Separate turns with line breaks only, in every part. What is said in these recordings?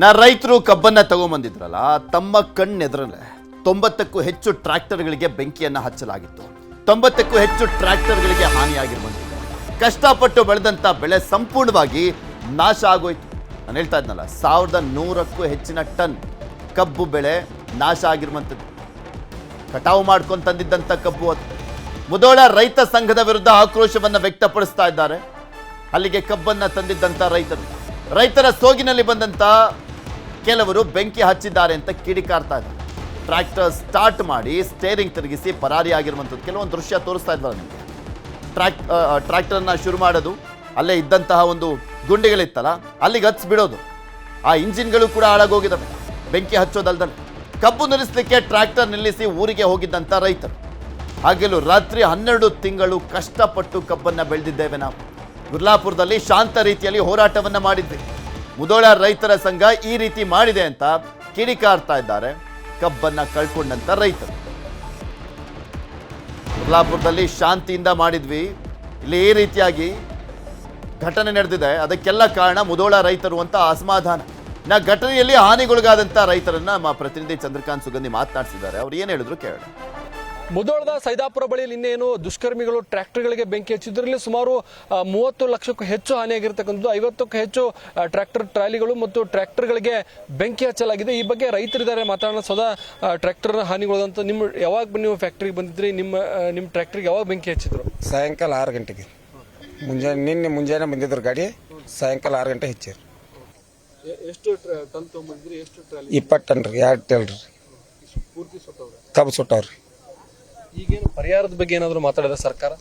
ನಾ ರೈತರು ಕಬ್ಬನ್ನ ತಗೊಂಬಂದಿದ್ರಲ್ಲ, ತಮ್ಮ ಕಣ್ಣೆದ್ರಲ್ಲೇ ತೊಂಬತ್ತಕ್ಕೂ ಹೆಚ್ಚು ಟ್ರ್ಯಾಕ್ಟರ್ಗಳಿಗೆ ಬೆಂಕಿಯನ್ನ ಹಚ್ಚಲಾಗಿತ್ತು. ತೊಂಬತ್ತಕ್ಕೂ ಹೆಚ್ಚು ಟ್ರ್ಯಾಕ್ಟರ್ಗಳಿಗೆ ಹಾನಿಯಾಗಿರುವಂಥದ್ದು. ಕಷ್ಟಪಟ್ಟು ಬೆಳೆದಂಥ ಬೆಳೆ ಸಂಪೂರ್ಣವಾಗಿ ನಾಶ ಆಗೋಯ್ತು. ನಾನು ಹೇಳ್ತಾ ಇದ್ನಲ್ಲ, ಸಾವಿರದ ನೂರಕ್ಕೂ ಹೆಚ್ಚಿನ ಟನ್ ಕಬ್ಬು ಬೆಳೆ ನಾಶ ಆಗಿರುವಂಥದ್ದು. ಕಟಾವು ಮಾಡ್ಕೊಂಡು ತಂದಿದ್ದಂಥ ಕಬ್ಬು ಅದು. ಮುದೋಳ ರೈತ ಸಂಘದ ವಿರುದ್ಧ ಆಕ್ರೋಶವನ್ನು ವ್ಯಕ್ತಪಡಿಸ್ತಾ ಇದ್ದಾರೆ. ಅಲ್ಲಿಗೆ ಕಬ್ಬನ್ನ ತಂದಿದ್ದಂಥ ರೈತರು. ರೈತರ ಸೋಗಿನಲ್ಲಿ ಬಂದಂಥ ಕೆಲವರು ಬೆಂಕಿ ಹಚ್ಚಿದ್ದಾರೆ ಅಂತ ಕಿಡಿಕಾರ್ತಾ ಇದ್ದಾರೆ. ಟ್ರ್ಯಾಕ್ಟರ್ ಸ್ಟಾರ್ಟ್ ಮಾಡಿ ಸ್ಟೇರಿಂಗ್ ತಿರುಗಿಸಿ ಪರಾರಿಯಾಗಿರುವಂಥದ್ದು ಕೆಲವೊಂದು ದೃಶ್ಯ ತೋರಿಸ್ತಾ ಇದ್ದಾರೆ ನಿಮಗೆ? ಟ್ರ್ಯಾಕ್ ಟ್ರ್ಯಾಕ್ಟರ್ನ ಶುರು ಮಾಡೋದು, ಅಲ್ಲೇ ಇದ್ದಂತಹ ಒಂದು ಗುಂಡಿಗಳಿತ್ತಲ್ಲ, ಅಲ್ಲಿಗೆ ಹಚ್ಚಿ ಬಿಡೋದು. ಆ ಇಂಜಿನ್ಗಳು ಕೂಡ ಹಾಳಾಗೋಗಿದ್ದಾವೆ. ಬೆಂಕಿ ಹಚ್ಚೋದಲ್ದಲ್ಲ ಕಬ್ಬು ನಿಲ್ಲಿಸಲಿಕ್ಕೆ ಟ್ರ್ಯಾಕ್ಟರ್ ನಿಲ್ಲಿಸಿ ಊರಿಗೆ ಹೋಗಿದ್ದಂಥ ರೈತರು. ಹಾಗೆಲ್ಲೂ ರಾತ್ರಿ ಹನ್ನೆರಡು ತಿಂಗಳು ಕಷ್ಟಪಟ್ಟು ಕಬ್ಬನ್ನು ಬೆಳೆದಿದ್ದೇವೆ ನಾವು. ಗುರ್ಲಾಪುರದಲ್ಲಿ ಶಾಂತ ರೀತಿಯಲ್ಲಿ ಹೋರಾಟವನ್ನು ಮಾಡಿದ್ವಿ. ಮುದೋಳ ರೈತರ ಸಂಘ ಈ ರೀತಿ ಮಾಡಿದೆ ಅಂತ ಕಿಡಿಕಾರ್ತಾ ಇದ್ದಾರೆ. ಕಬ್ಬನ್ನ ಕಳ್ಕೊಂಡಂತ ರೈತರು. ಕೊಲ್ಲಾಪುರದಲ್ಲಿ ಶಾಂತಿಯಿಂದ ಮಾಡಿದ್ವಿ. ಇಲ್ಲಿ ಈ ರೀತಿಯಾಗಿ ಘಟನೆ ನಡೆದಿದೆ. ಅದಕ್ಕೆಲ್ಲ ಕಾರಣ ಮುದೋಳ ರೈತರು ಅಂತ ಅಸಮಾಧಾನ. ನಾ ಘಟನೆಯಲ್ಲಿ ಹಾನಿಗೊಳಗಾದಂಥ ರೈತರನ್ನ ನಮ್ಮ ಪ್ರತಿನಿಧಿ ಚಂದ್ರಕಾಂತ್ ಸುಗಂಧಿ ಮಾತನಾಡಿಸಿದ್ದಾರೆ. ಅವ್ರು ಏನು ಹೇಳಿದ್ರು ಕೇಳೋಣ.
ಮುದೋಳದ ಸೈದಾಪುರ ಬಳಿಯಲ್ಲಿ ಇನ್ನೇನು ದುಷ್ಕರ್ಮಿಗಳು ಟ್ರ್ಯಾಕ್ಟರ್ಗಳಿಗೆ ಬೆಂಕಿ ಹಚ್ಚಿದ್ರಲ್ಲಿ ಸುಮಾರು ಮೂವತ್ತು ಲಕ್ಷಕ್ಕೂ ಹೆಚ್ಚು ಹಾನಿಯಾಗಿರ್ತಕ್ಕಂಥದ್ದು ಐವತ್ತಕ್ಕೂ ಹೆಚ್ಚು ಟ್ರಾಕ್ಟರ್ ಟ್ರ್ಯಾಕ್ಟರ್ ಟ್ರಾಲಿಗಳು ಮತ್ತು ಟ್ರ್ಯಾಕ್ಟರ್ಗಳಿಗೆ ಬೆಂಕಿ ಹಚ್ಚಲಾಗಿದೆ. ಈ ಬಗ್ಗೆ ರೈತರಿದ್ದಾರೆ ಮಾತಾಡೋಣ ಸದಾ ಟ್ರ್ಯಾಕ್ಟರ್ ಹಾನಿಗೊಳದಂತ ನಿಮ್ಮ ಯಾವಾಗ ನೀವು ಫ್ಯಾಕ್ಟ್ರಿಗೆ ಬಂದಿದ್ರಿ? ನಿಮ್ಮ ನಿಮ್ಮ ಟ್ರ್ಯಾಕ್ಟರ್ಗೆ ಯಾವಾಗ ಬೆಂಕಿ ಹಚ್ಚಿದ್ರು?
ಸಾಯಂಕಾಲ ಆರು ಗಂಟೆಗೆ. ಮುಂಜಾನೆ ನಿನ್ನೆ ಮುಂಜಾನೆ ಬಂದಿದ್ರು ಗಾಡಿ ಸಾಯಂಕಾಲ ಆರು ಗಂಟೆ ಹೆಚ್ಚಿರಿ
ಎಷ್ಟು ಟನ್ ಎಷ್ಟು ಟ್ರಾಲಿ?
ಇಪ್ಪತ್ತು ಟನ್ ರೀ ಎರಡು ಟೆಲ್ ರೀ. ಕಬ್ಬು ಸುಟ್ಟವ್ರಿ
ಈಗೇನು ಪರಿಹಾರದ ಬಗ್ಗೆ ಏನಾದರೂ ಮಾತಾಡಿದ ಸರ್ಕಾರ?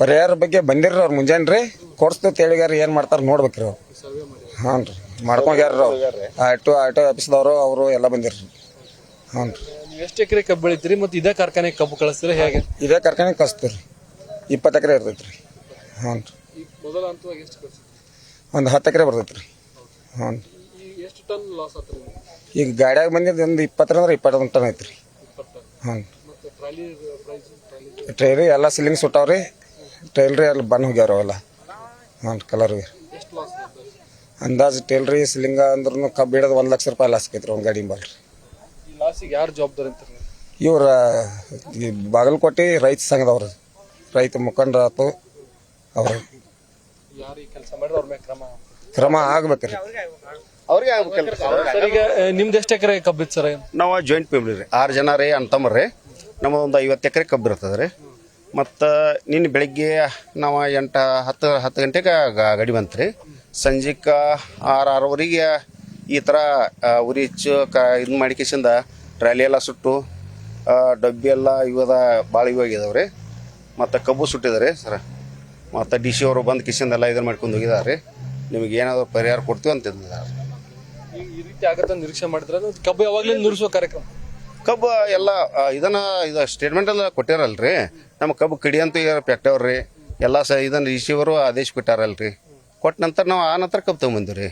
ಪರಿಹಾರ ಬಗ್ಗೆ ಬಂದಿರ್ರಿ ಅವ್ರು ಮುಂಜಾನೆ ರೀ ಕೊಡ್ಸ್ತು ತೇಳಿಗಾರ ಏನು ಮಾಡ್ತಾರೆ ನೋಡ್ಬೇಕ್ರಿ ಅವ್ರು. ಹಾಂ ರೀ ಮಾಡ್ಕೊಂಡ್ಯಾರ ಅವ್ರು ಆಟೋ ಆಟೋ ಆಫೀಸ್ದವರು ಅವರು ಎಲ್ಲ ಬಂದಿರ್ರಿ. ಹ್ಞೂ ರೀ
ಎಷ್ಟು ಎಕರೆ ಕಬ್ಬು ಬೆಳಿತೀರಿ ಮತ್ತು ಇದೇ ಕಾರ್ಖಾನೆಗೆ ಕಬ್ಬು ಕಳಿಸ್ತೀರಿ ಹೇಗೆ?
ಇದೇ ಕಾರ್ಖಾನೆ ಕಳಿಸ್ತೀರಿ ಇಪ್ಪತ್ತು ಎಕರೆ ಇರ್ತೈತೆ ರೀ ಹ್ಞೂ ರೀ
ಮೊದಲ ಹಂತವಾಗಿ ಎಷ್ಟು ಕಳಿಸ್ತೀರಿ
ಒಂದು ಹತ್ತು ಎಕರೆ ಬರ್ತೈತೆ ರೀ ಹ್ಞೂ
ಈಗ ಎಷ್ಟು ಟನ್ ಲಾಸ್
ಈಗ ಗಾಡ್ಯಾಗ ಬಂದಿದ್ದು ಒಂದು ಇಪ್ಪತ್ತರಂದ್ರೆ ಇಪ್ಪತ್ತೊಂದು ಟನ್ ಐತ್ರಿ. ರೀ ಟ್ರೈರಿ ಎಲ್ಲ ಸಿಲಿಂಗ್ ಸುಟ್ಟವ್ರಿ ಟೈಲ್ರಿ ಎಲ್ಲ ಬಂದ್ ಹೋಗ್ಯಾರ ಅವೆಲ್ಲ. ಹ್ಞೂ ಕಲರ್ ಅಂದಾಜು ಟೈಲ್ರಿ ಸಿಲಿಂಗ ಅಂದ್ರೂ ಕಬ್ಬು ಹಿಡಿದು ಒಂದು ಲಕ್ಷ ರೂಪಾಯಿ ಲಾಸ್ ಆಕೈತ್ರಿ ಒಂದು ಗಾಡಿ
ಬರ್ರಿ ಲಾಸಿಗೆ ಯಾರು ಜವಾಬ್ದಾರಿ ಅಂತ?
ಇವ್ರ ಈ ಬಾಗಲಕೋಟೆ ರೈತ ಸಂಘದವ್ರು ರೈತ ಮುಖಂಡರ ಆತು ಅವ್ರು.
ಯಾರು ಈ ಕೆಲಸ ಮಾಡಿದ್ರೆ ಅವ್ರ ಮೇಲೆ ಕ್ರಮ
ಕ್ರಮ ಆಗ್ಬೇಕ್ರಿ.
ಅವ್ರಿಗೆ ಆಗ್ಬೇಕಲ್ರಿ
ಸರ್ ಈಗ ಆ, ನಿಮ್ದು ಎಷ್ಟು ಎಕರೆ ಕಬ್ಬಿತ್ತು ಸರ್?
ನಾವು ಜಾಯಿಂಟ್ ಫ್ಯಾಮಿಲಿ ರೀ ಆರು ಜನ ರೀ ಅಂತಮ್ಮರ್ರಿ ನಮ್ಮದು ಒಂದು ಐವತ್ತು ಎಕರೆ ಕಬ್ಬು ಇರ್ತದೆ ರೀ. ಮತ್ತು ನಿನ್ನೆ ಬೆಳಿಗ್ಗೆ ನಾವು ಎಂಟು ಹತ್ತು ಹತ್ತು ಗಂಟೆಗೆ ಗಡಿ ಬಂತು ರೀ. ಸಂಜೆಗೆ ಆರು ಆರೂವರೆಗೆ ಈ ಥರ ಉರಿ ಹೆಚ್ಚು ಕ ಇದು ಮಾಡಿಕೆಸಿಂದ ಟ್ರಾಲಿ ಎಲ್ಲ ಸುಟ್ಟು ಡಬ್ಬಿ ಎಲ್ಲ ಇವದ ಭಾಳ ಇವಾಗಿದಾವೆ ರೀ. ಮತ್ತು ಕಬ್ಬು ಸುಟ್ಟಿದ್ದಾರೆ ಸರ್. ಮತ್ತು ಡಿ ಸಿ ಅವರು ಬಂದು ಕಿಸಿಂದ ಎಲ್ಲ ಇದನ್ನು ಮಾಡ್ಕೊಂಡು ಹೋಗಿದ್ದಾರೆ ರೀ. ನಿಮಗೆ ಏನಾದರೂ ಪರಿಹಾರ ಕೊಡ್ತೀವಿ ಅಂತಿದ್ದಾರೆ
ಈ ರೀತಿ ಆಗುತ್ತೆ ನಿರೀಕ್ಷೆ ಮಾಡಿದ್ರೆ ಕಬ್ಬು ಯಾವಾಗಲೂ ನುರಿಸುವ ಕಾರ್ಯಕ್ರಮ.
ಕಬ್ಬು ಎಲ್ಲ ಇದನ್ನ ಇದು ಸ್ಟೇಟ್ಮೆಂಟ್ ಎಲ್ಲ ಕೊಟ್ಟಿರಲ್ರಿ ನಮ್ಮ ಕಬ್ಬು ಕಡಿ ಅಂತ ಪೆಟ್ಟವ್ರಿ. ಎಲ್ಲ ಸ ಇದನ್ನ ರಿಸೀವರು ಆದೇಶ ಕೊಟ್ಟಾರಲ್ರಿ. ಕೊಟ್ಟ ನಂತರ ನಾವು ಆ ನಂತರ ಕಬ್ಬು
ತಗೊಂಬಂದಿವ್ರಿ.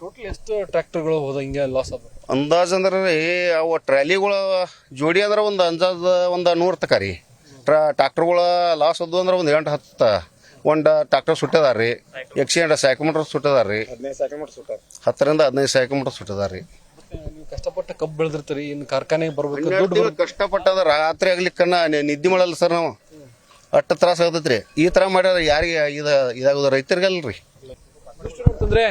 ಟೋಟಲ್ ಎಷ್ಟು ಟ್ರ್ಯಾಕ್ಟರ್ಗಳು ಹೋದ ಹಿಂಗೆ ಲಾಸ್
ಅಂದಾಜ್ ಅಂದ್ರೆ ರೀ ಅವು ಟ್ರಾಲಿಗಳು ಜೋಡಿ ಅಂದ್ರೆ ಒಂದು ಅಂದಾಜ್ ಒಂದು ನೂರು ತಕ ರೀ. ಟ್ರಾ ಟ್ರಾಕ್ಟರ್ಗಳ ಲಾಸ್ ಅದು ಅಂದ್ರೆ ಒಂದು ಎಂಟು ಹತ್ತು ಒಂದು ಟ್ರಾಕ್ಟರ್ ಸುಟ್ಟದಾರ್ರಿ. ಎಕ್ಸಿಡೆಂಟ್ ಸೈಕಮೀಟರ್
ಸುಟ್ಟದಾರ್ರಿ.
ಹತ್ತರಿಂದ ಹದಿನೈದು ಸೈಕಮೀಟರ್ ಸುಟ್ಟದಾರ ರೀ
ನೀವು ಕಷ್ಟಪಟ್ಟು ಕಬ್ಬು ಬೆಳೆದಿರ್ತೀರಿ ಇನ್ನು ಕಾರ್ಖಾನೆಗೆ ಬರ್ಬೇಕು ದುಡ್ಡು
ಕಷ್ಟಪಟ್ಟದ ರಾತ್ರಿ ಆಗ್ಲಿಕ್ಕನ್ನ ನಿ- ನಿದ್ದೆ ಮಾಡಲ್ಲ ಸರ್ ನಾವು. ಅಷ್ಟು ತ್ರಾಸ ಆಗತೈತ್ರಿ. ಈ ತರ ಮಾಡ್ಯಾರ ಯಾರಿಗೆ ಇದ ಇದಾಗೋದು ರೈತರಿಗಲ್ರಿ.
ಅಂತಂದ್ರೆ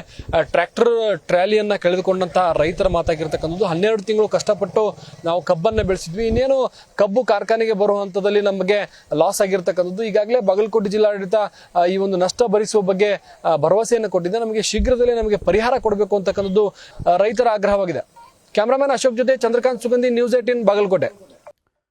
ಟ್ರ್ಯಾಕ್ಟರ್ ಟ್ರಾಲಿಯನ್ನ ಕಳೆದುಕೊಂಡಂತ ರೈತರ ಮಾತಾಗಿರ್ತಕ್ಕಂಥದ್ದು ಹನ್ನೆರಡು ತಿಂಗಳು ಕಷ್ಟಪಟ್ಟು ನಾವು ಕಬ್ಬನ್ನ ಬೆಳೆಸಿದ್ವಿ. ಇನ್ನೇನು ಕಬ್ಬು ಕಾರ್ಖಾನೆಗೆ ಬರುವ ಹಂತದಲ್ಲಿ ನಮಗೆ ಲಾಸ್ ಆಗಿರ್ತಕ್ಕಂಥದ್ದು. ಈಗಾಗಲೇ ಬಾಗಲಕೋಟೆ ಜಿಲ್ಲಾಡಳಿತ ಆ, ಈ ಒಂದು ನಷ್ಟ ಭರಿಸುವ ಬಗ್ಗೆ ಆ, ಭರವಸೆಯನ್ನು ಕೊಟ್ಟಿದೆ. ನಮಗೆ ಶೀಘ್ರದಲ್ಲೇ ನಮಗೆ ಪರಿಹಾರ ಕೊಡಬೇಕು ಅಂತಕ್ಕಂಥದ್ದು ಆ, ರೈತರ ಆಗ್ರಹವಾಗಿದೆ. ಕ್ಯಾಮ್ರಾಮನ್ ಅಶೋಕ್ ಜೊತೆ ಚಂದ್ರಕಾಂತ್ ಸುಗಂಧಿ ನ್ಯೂಸ್ ಏಟಿನ್ ಬಾಗಲಕೋಟೆ